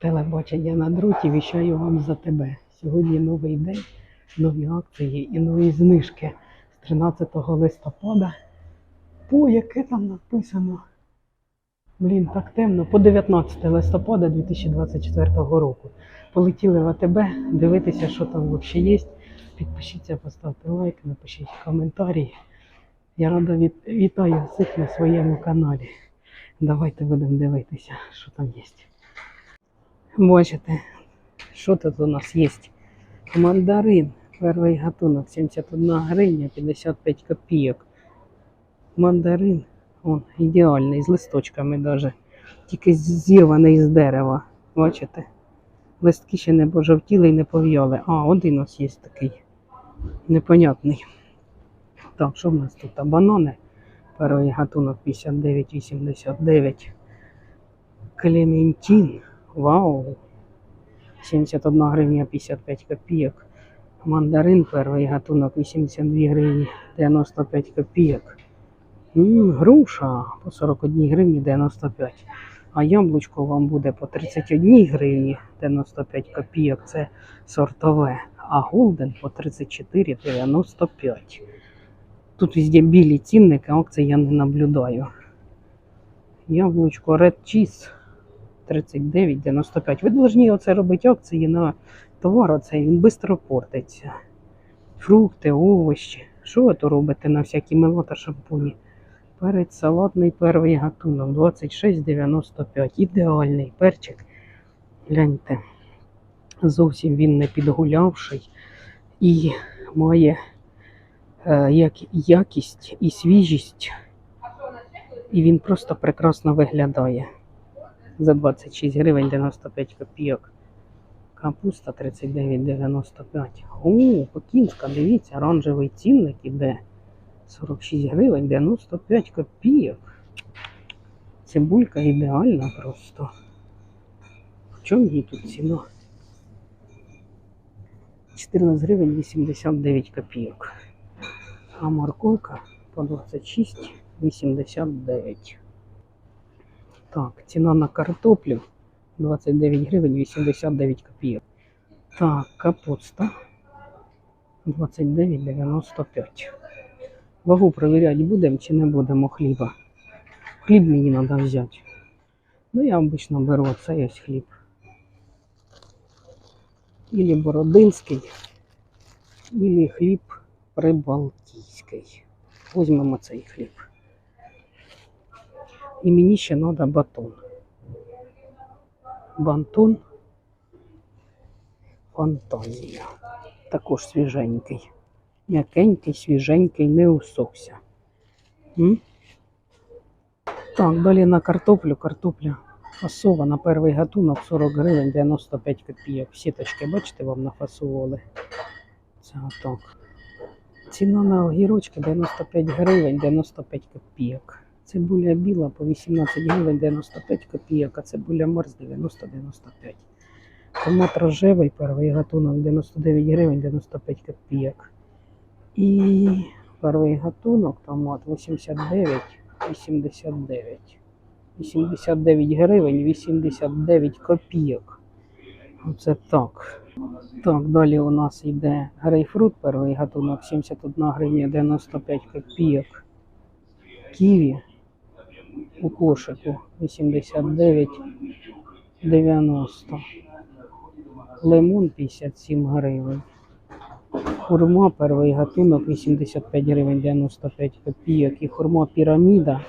Телебачення на дроті віщаю вам за тебе. Сьогодні новий день, нові акції і нові знижки з 13 листопада. По яке там написано? Блін, так темно. По 19 листопада 2024 року. Полетіли в АТБ, дивитися, що там взагалі є. Підпишіться, поставте лайк, напишіть коментарі. Я рада від... вітаю всіх на своєму каналі. Давайте будемо дивитися, що там є. Бачите, що тут у нас є? Мандарин, перший гатунок, 71 гривня, 55 копійок. Мандарин, он ідеальний, з листочками даже. Тільки зірваний з дерева. Бачите? Листки ще не пожовтіли і не пов'яли. А, один ось є такий непонятний. Так, що в нас тут? А банани. Перший гатунок 59,89. Клементин. Вау! 71 гривня 55 копійок. Мандарин перший гатунок 82 гривні 95 копійок. Груша по 41 гривні 95. А яблучко вам буде по 31 гривні 95 копійок. Це сортове. А голден по 34,95. Тут везде білі цінники, акції я не наблюдаю. Яблучко Red Cheese 39,95. Ви повинні оце робити акції на товар, оцей він швидко портиться. Фрукти, овочі. Що ви то робите на всякі мило та шампуні? Перець салатний перший гатунок 26,95. Ідеальний перчик. Гляньте. Зовсім він не підгулявший і має е, як, якість і свіжість. І він просто прекрасно виглядає. За 26 гривень 95 копійок. Капуста 39,95. О, Пекінська, дивіться, оранжевий цінник іде. 46 гривень 95 копійок. Цибулька ідеальна просто. В чому її тут ціна? 14 гривень 89 копійок. А морковка по 26,89. Так, ціна на картоплю 29 гривень 89 копійок. Так, капуста 29,95. Вагу перевіряти будемо чи не будемо хліба. Хліб мені треба взяти. Ну, я обично беру оцей ось хліб. Ілі бородинський, ілі хліб прибалтійський. Візьмемо цей хліб. І мені ще треба батон. Бантон. Фантазія. Також свіженький. М'якенький, свіженький, не усохся. М? Так, далі на картоплю. Картопля фасована. Перший гатунок 40 гривень 95 копійок. Сіточки, бачите, вам нафасували. Це отак. Ціна на огірочки 95 гривень 95 копійок. Цибуля біла по 18 гривень 95 копійок, а цибуля морс 90-95. Томат рожевий, перший гатунок 99 гривень 95 копійок. І перший гатунок томат 89 89. 89 гривень 89 копійок. Оце так. Так, далі у нас йде грейпфрут, перший гатунок 71 гривня 95 копійок. Ківі у кошику 89,90. Лимон 57 гривень. Хурма перший гатунок 85 гривень 95 копійок. І хурма піраміда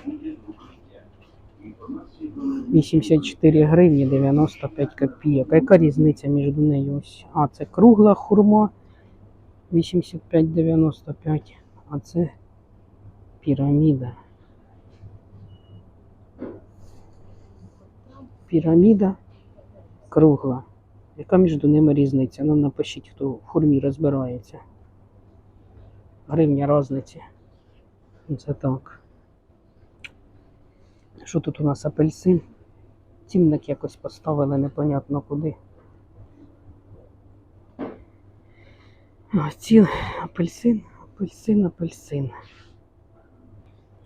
84 гривні 95 копійок. А яка різниця між нею? Ось. А, це кругла хурма 85,95, а це піраміда. Піраміда кругла. Яка між ними різниця? Ну напишіть, хто в хурмі розбирається. Гривня різниці. Це так. Що тут у нас апельсин? Цінник якось поставили непонятно куди. А, ці апельсин, апельсин, апельсин.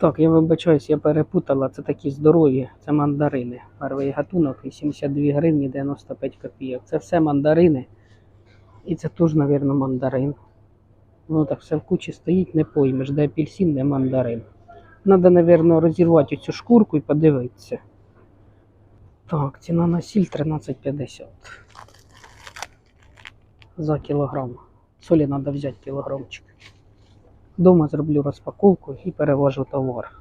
Так, я вибачаюсь, я перепутала, це такі здорові, це мандарини. Перший гатунок 82 гривні 95 копійок. Це все мандарини. І це теж, мабуть, мандарин. Воно так все в кучі стоїть, не поймеш, де апельсин, де мандарин. Надо, мабуть, розірвати цю шкурку і подивитися. Так, ціна на сіль 13,50 за кілограм. Солі треба взяти кілограмчик. Дома зроблю розпаковку і перевожу товар.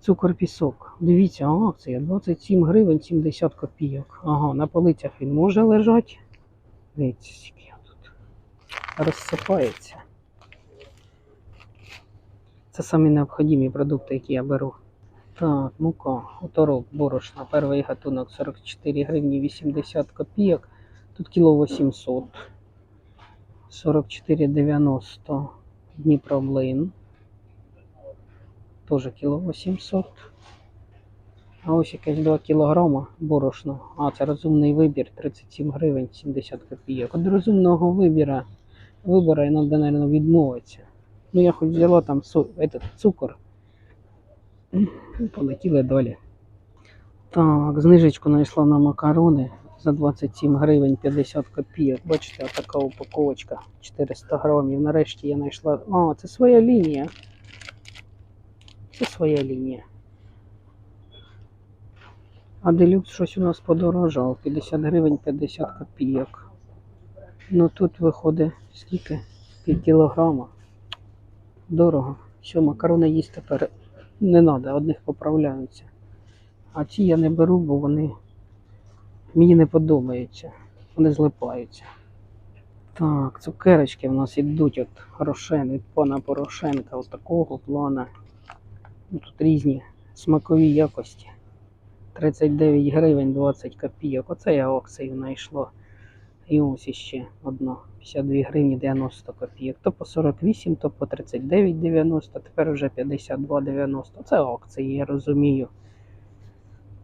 Цукор пісок. Дивіться, акція 27 гривень 70 копійок. Ага, на полицях він може лежати. Дивіться, скільки його тут розсипається. Це самі необхідні продукти, які я беру. Так, мука, оторок, борошна, перший гатунок 44 гривні 80 копійок. Тут кіло 800. 44,90 Дніпроблин. Теж кіло 800. А ось якесь 2 кілограма борошно. А, це розумний вибір 37 гривень 70 копійок. Від розумного вибіра вибора і треба, мабуть, відмовитися. Ну, я хоч взяла там этот, цукор. І Полетіли далі. Так, знижечку знайшла на макарони за 27 гривень 50 копійок. Бачите, така упаковочка 400 грамів. Нарешті я знайшла. А, це своя лінія. Це своя лінія. А делюкс щось у нас подорожав. 50 гривень 50 копійок. Ну тут виходить скільки? Пів кілограма. Дорого. Що, макарони їсти тепер не треба, одних поправляються. А ці я не беру, бо вони мені не подобаються. Вони злипаються. Так, цукерочки в нас ідуть от Рошен, від пана Порошенка, от такого плана. Ну, Тут різні смакові якості. 39 гривень 20 копійок. Оце я акцію знайшла. І ось іще одна. 52 гривні 90 копійок. То по 48, то по 39,90, тепер вже 52,90. Це акції, я розумію.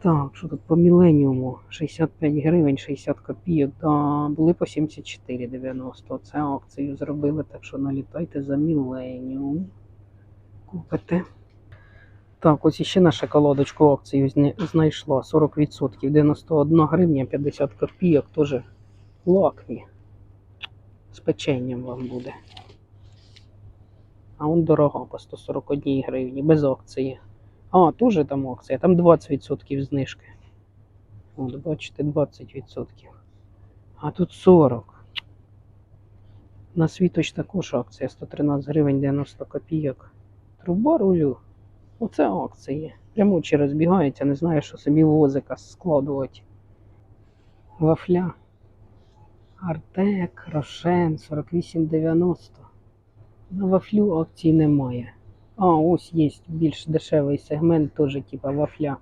Так, що тут по міленіуму 65 гривень 60 копійок, да, були по 74,90. Це акцію зробили, так що налітайте за міленіум. Купите. Так, ось іще на шоколадочку акцію знайшла 40%, 91 гривня 50 копійок, теж лакмі. З печенням вам буде. А он дорога по 141 гривні, без акції. А, теж там акція, там 20% знижки. От, бачите, 20%. А тут 40. На світоч також акція 113 гривень 90 копійок. Труба рулю. Оце акції. Прямо чи розбігаються, не знаю, що собі возика складувати. Вафля. Артек, Рошен, 48,90. На вафлю акцій немає. А, ось є більш дешевий сегмент, теж типа вафля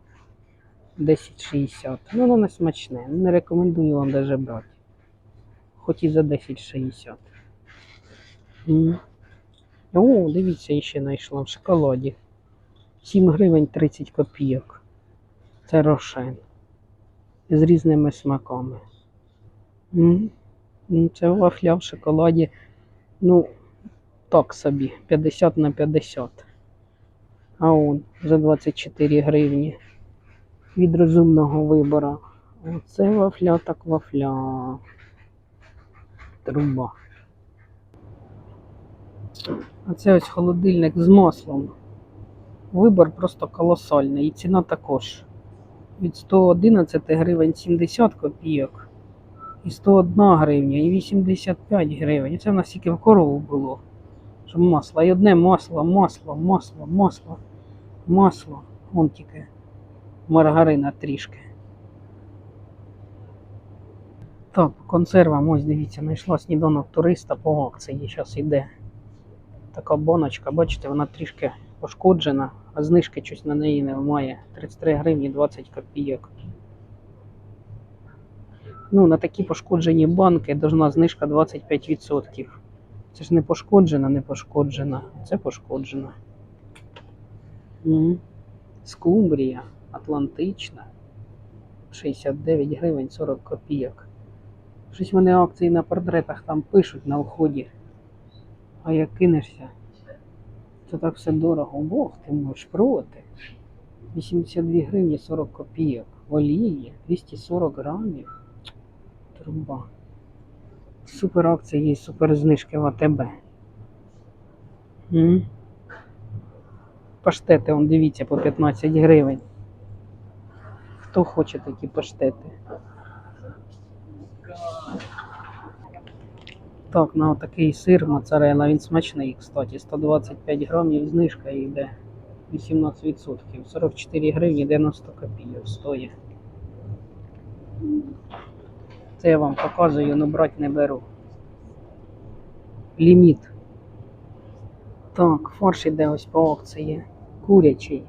10,60. Ну, воно не смачне. Не рекомендую вам даже брати. Хоч і за 10,60. М. О, дивіться, ще знайшла в шоколаді. 7 гривень 30 копійок. Це рошен. З різними смаками. Ну, Це вафля в шоколаді. Ну, так собі, 50 на 50. А он за 24 гривні. Від розумного вибору. Оце вафля так вафля. Труба. А це ось холодильник з маслом. Вибор просто колосальний. І ціна також. Від 111 гривень 70 копійок. І 101 гривня, і 85 гривень. І це в нас тільки в корову було. Щоб масло. І одне масло, масло, масло, масло, масло. Вон тільки маргарина трішки. Так, по консервам, ось дивіться, знайшла сніданок туриста по акції. Зараз йде. Така баночка, бачите, вона трішки пошкоджена, а знижки щось на неї немає. 33 гривні 20 копійок. Ну, на такі пошкоджені банки должна знижка 25%. Це ж не пошкоджена, не пошкоджена. Це пошкоджена. Скумбрія, Атлантична. 69 гривень 40 копійок. Щось вони акції на портретах там пишуть на вході. А як кинешся, Це так все дорого. Бог, ти можеш проти. 82 гривні 40 копійок. Олії 240 грамів. Труба. Супер акції, супер знижки в АТБ. М? Паштети, он дивіться, по 15 гривень. Хто хоче такі паштети? Так, на отакий сир моцарелла, він смачний, кстати. 125 грамів знижка йде 18%. 44 гривні 90 копійок стоїть. Це я вам показую, але брати не беру. Ліміт. Так, фарш іде ось по акції. Курячий.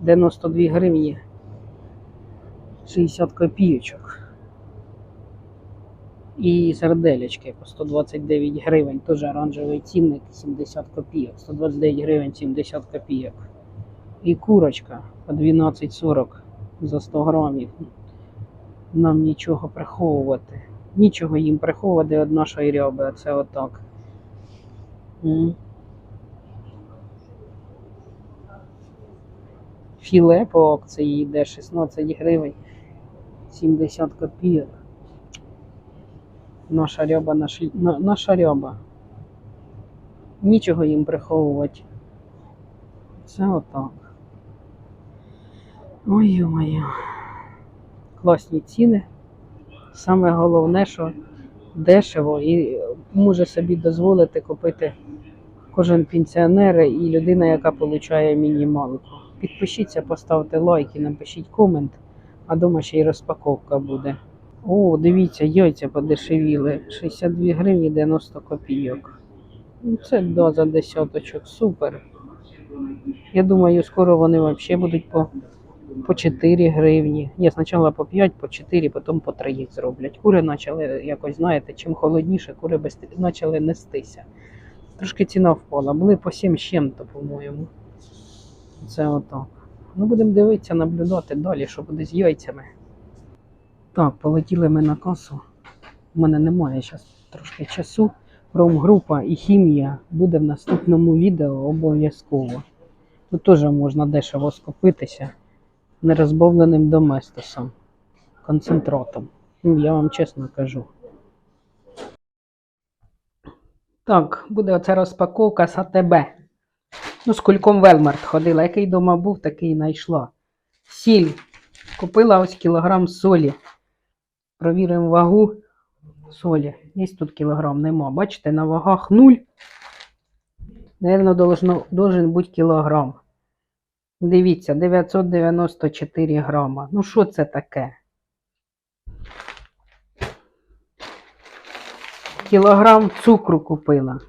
92 гривні. 60 копійочок. І серделечки по 129 гривень, теж оранжевий цінник 70 копійок, 129 гривень 70 копійок. І курочка по 12,40 за 100 грамів. Нам нічого приховувати. Нічого їм приховувати від нашої ряби, це отак. М. Філе по акції йде 16 гривень 70 копійок. Наша ряба, наш, на, наша ряба. Нічого їм приховувати. Це отак. Ой моє. Класні ціни. Саме головне, що дешево і може собі дозволити купити кожен пенсіонер і людина, яка отримує мінімалку. Підпишіться, поставте лайк і напишіть комент, а дома ще й розпаковка буде. О, дивіться, яйця подешевіли. 62 гривні 90 копійок. Ну, Це да, за десяточок, супер. Я думаю, скоро вони взагалі будуть по, по 4 гривні. Ні, спочатку по 5, по 4, потім по 3 їх зроблять. Кури почали якось, знаєте, чим холодніше, кури почали нестися. Трошки ціна впала. Були по 7 з чим-то, по-моєму. Це отак. Ну, будемо дивитися, наблюдати далі, що буде з яйцями. Так, полетіли ми на касу. У мене немає зараз трошки часу. Промгрупа і хімія буде в наступному відео обов'язково. Тут теж можна дешево скупитися нерозбавленим доместосом, концентратом. Ну, я вам чесно кажу. Так, буде оця розпаковка з АТБ. Ну, з кульком Велмарт ходила. Який дома був, такий і знайшла. Сіль. Купила ось кілограм солі. Провіримо вагу солі. Є тут кілограм, нема. Бачите, на вагах 0. Наверно, должен бути кілограм. Дивіться, 994 грама. Ну, що це таке? Кілограм цукру купила.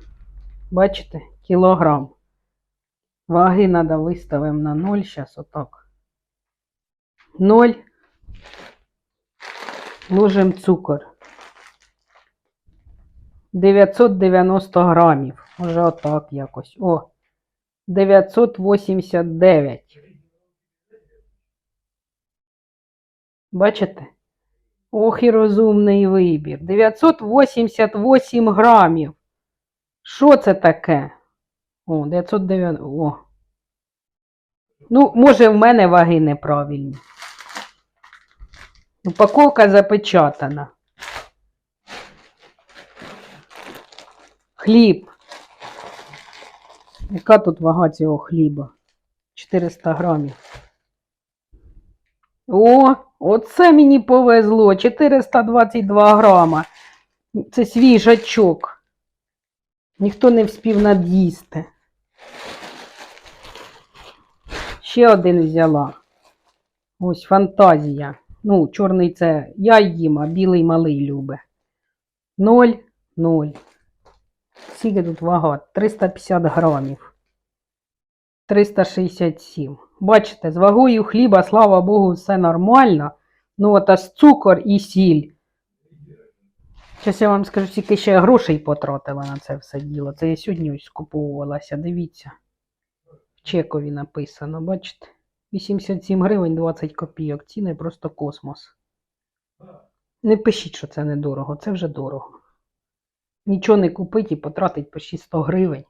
Бачите? Кілограм. Ваги треба виставимо на 0. Зараз отак. 0. Ложимо цукор. 990 грамів. Може отак якось. О. 989. Бачите? Ох і розумний вибір. 988 грамів. Що це таке? О, 990. О. Ну, може, в мене ваги неправильні. Упаковка запечатана. Хліб. Яка тут вага цього хліба? 400 грамів. О, оце мені повезло. 422 грама. Це свіжачок. Ніхто не вспів над'їсти. Ще один взяла. Ось фантазія. Ну, чорний це я їм, а білий малий любить. Ноль, ноль. Скільки тут вага? 350 грамів. 367. Бачите, з вагою хліба, слава Богу, все нормально. Ну, от аж цукор і сіль. Зараз я вам скажу, скільки ще грошей потратила на це все діло. Це я сьогодні ось скуповувалася, дивіться. Чекові написано, бачите? 87 гривень 20 копійок. Ціни просто космос. Не пишіть, що це недорого, це вже дорого. Нічого не купить і потратить по 600 гривень.